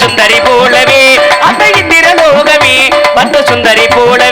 சுந்தரி போலவே. அந்த இந்திரலோகமே வந்த சுந்தரி போல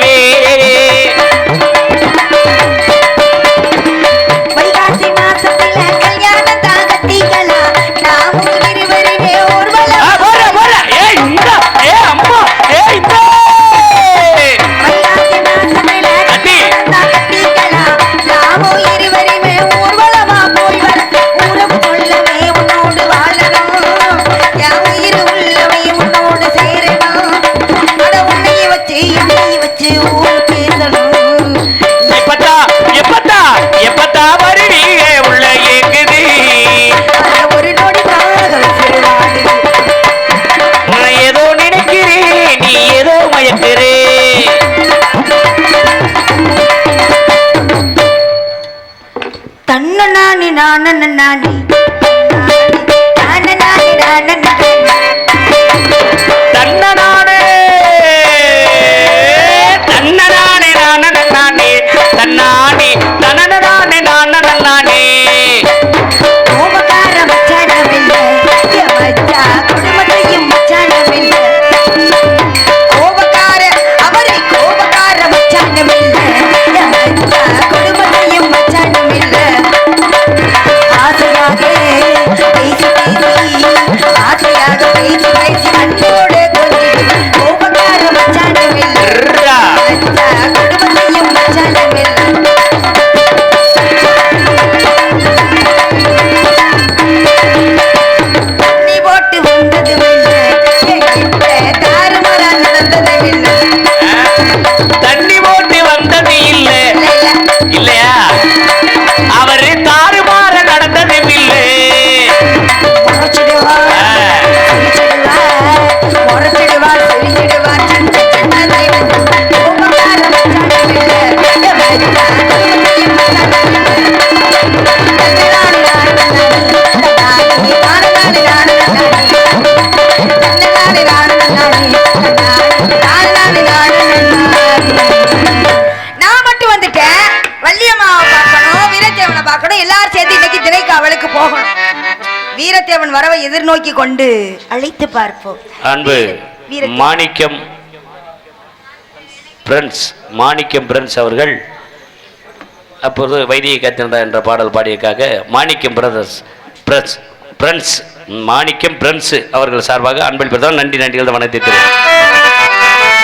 நானி நான நானி எதிர்நோக்கி கொண்டு அழைத்து பார்ப்போம் அன்பு. மாணிக்கம் பிரெண்ட்ஸ் மாணிக்கம் பிரெண்ட்ஸ் அவர்கள் அப்போது வைதிக கத்தினதா என்ற பாடல் பாடியக்காக Manickam brothers press friends Manickam friends அவர்கள் சார்பாக அன்பில் பிரதான் நன்றி நன்றிகள் வணக்கத்தை தெரிவிக்கிறேன்.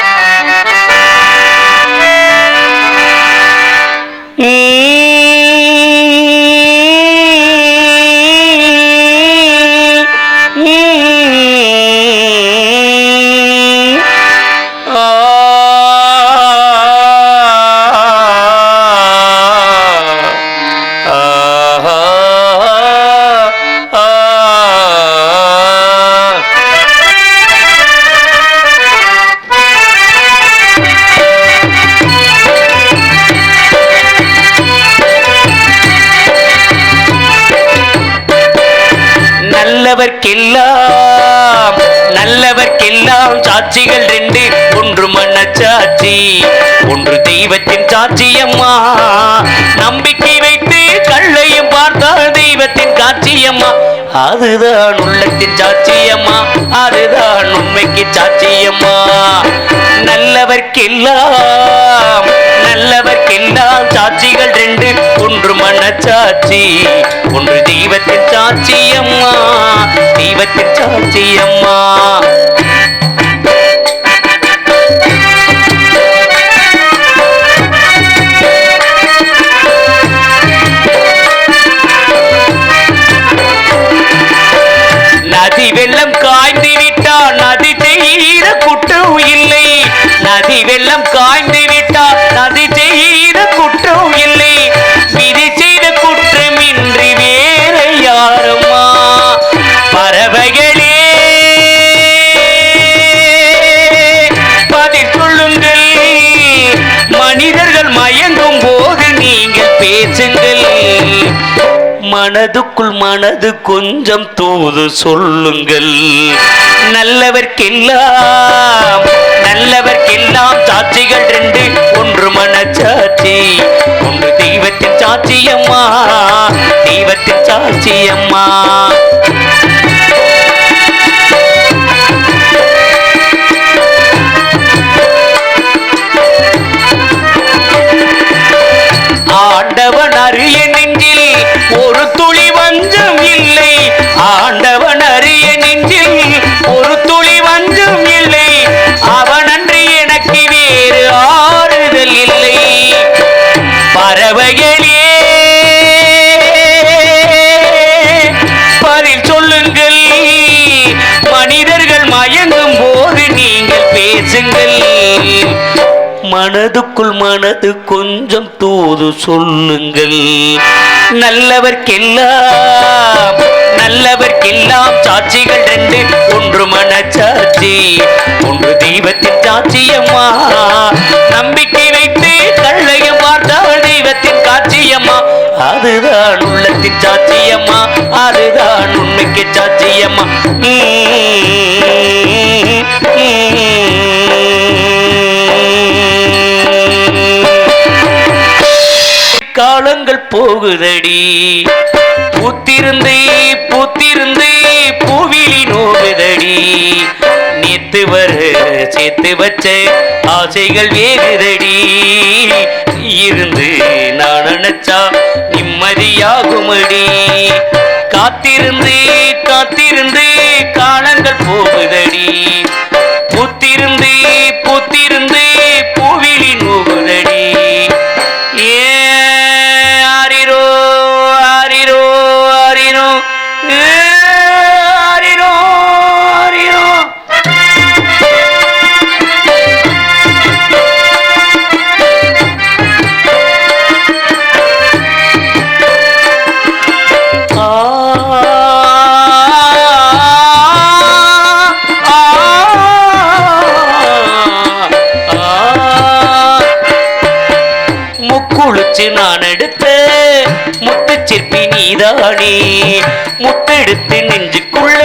நல்லவர்க்கெல்லாம் நல்லவர்க்கெல்லாம் சாட்சிகள் ரெண்டு. ஒன்று மனச்சாட்சி ஒன்று தெய்வத்தின் சாட்சியம்மா நம்பிக்கை வைத்து கள்ளையும் பார்த்தால் தெய்வத்தின் காட்சியம்மா அதுதான் உள்ளத்தின் சாட்சியம்மா அதுதான் உண்மைக்கு சாட்சியம்மா நல்லவர்க்கெல்லாம் நல்லவர்க்கெல்லாம் சாட்சி மனச்சாட்சி ஒன்று தெய்வத்தின் சாட்சியம்மா தெய்வத்தின் சாட்சியம்மா நதி வெள்ளம் காய்ந்து விட்டால் நதி செய்த குற்றம் இல்லை. நதி வெள்ளம் காய்ந்து மனதுக்குள் மனது கொஞ்சம் தூது சொல்லுங்கள். நல்லவர்க்கெல்லாம் நல்லவர்க்கெல்லாம் சாட்சிகள் ரெண்டு. ஒன்று மனச்சாட்சி ஒன்று தெய்வத்தின் சாட்சியம்மா. தெய்வத்தின் சாட்சியம்மா. மனதுக்குள் மனது கொஞ்சம் தூது சொல்லுங்கள். நல்லவர்க்கெல்லாம் நல்லவர்க்கெல்லாம் சாட்சிகள் ரெண்டு. ஒன்று மனச்சாட்சி ஒன்று தெய்வத்தின் சாட்சியம்மா. நம்பிக்கை வைத்து கள்ளையம் பார்த்தால் தெய்வத்தின் காட்சியம்மா. அதுதான் உள்ளத்தின் சாட்சியம்மா அதுதான் உண்மைக்கு சாட்சியம்மா. காலங்கள் போகுதடி. பூத்திருந்தே பூத்திருந்தே பூவிலி நோகுதடி. நேத்து வர சேர்த்து வச்ச ஆசைகள் வேகுதடி. இருந்து நான் நினைச்சா நிம்மதியாகுமடி. காத்திருந்து காத்திருந்து காலங்கள் போகுதடி. சிற்பி நீதானே முத்தெடுத்து நெஞ்சுக்குள்ள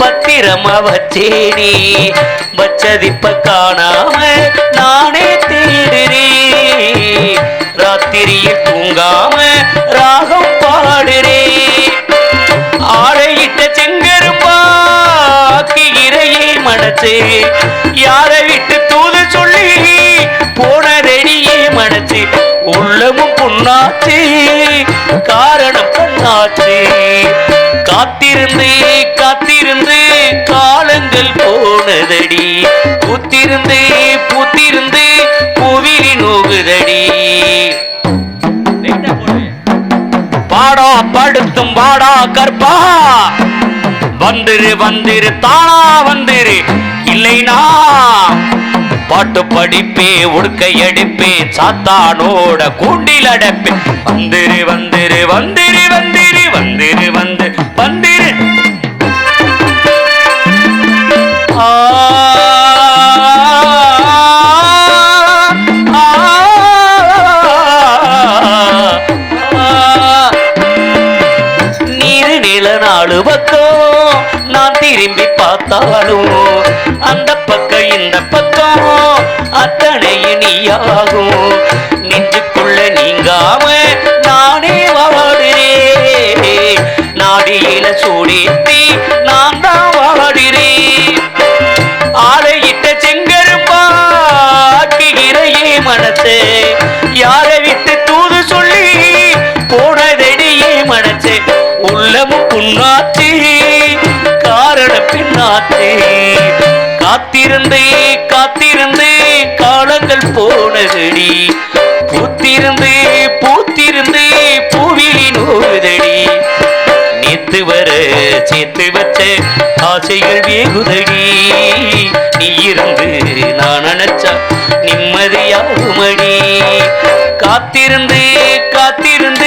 பத்திரமா வச்சேனே வச்சதிப்ப காணாம நானே தேடுறேன் ராத்திரியில் தூங்காம ராகம் பாடுறேன் ஆடையிட்ட செங்கருப்பாக்கி இறையை மனசே யாரை படுத்தும் பாடா கற்பா வந்துரு வந்திரு தானா வந்திரு. இல்லைனா பாட்டு படிப்பே உடுக்கை அடிப்பே சாத்தானோட கூண்டில் அடைப்பே. வந்திரு வந்திரு வந்திரு வந்திரு வந்திரு வந்து வந்திரு. ஆ. நாடியில சூடேத்தி நான் தான் வாடுறேன் ஆலையிட்ட செங்கருப்பாக்கி இறையே மனசே யாரை விட்டு தூது சொல்லி போனதடியே மனசே உள்ளமும் புண்ணாச்சு காரண பின்னாச்சு காத்திருந்தே சேர்த்து வச்ச ஆசைகள் வேகுதடி. நீ இருந்து நான் நினைச்சா நிம்மதியாகுமடி. காத்திருந்து காத்திருந்து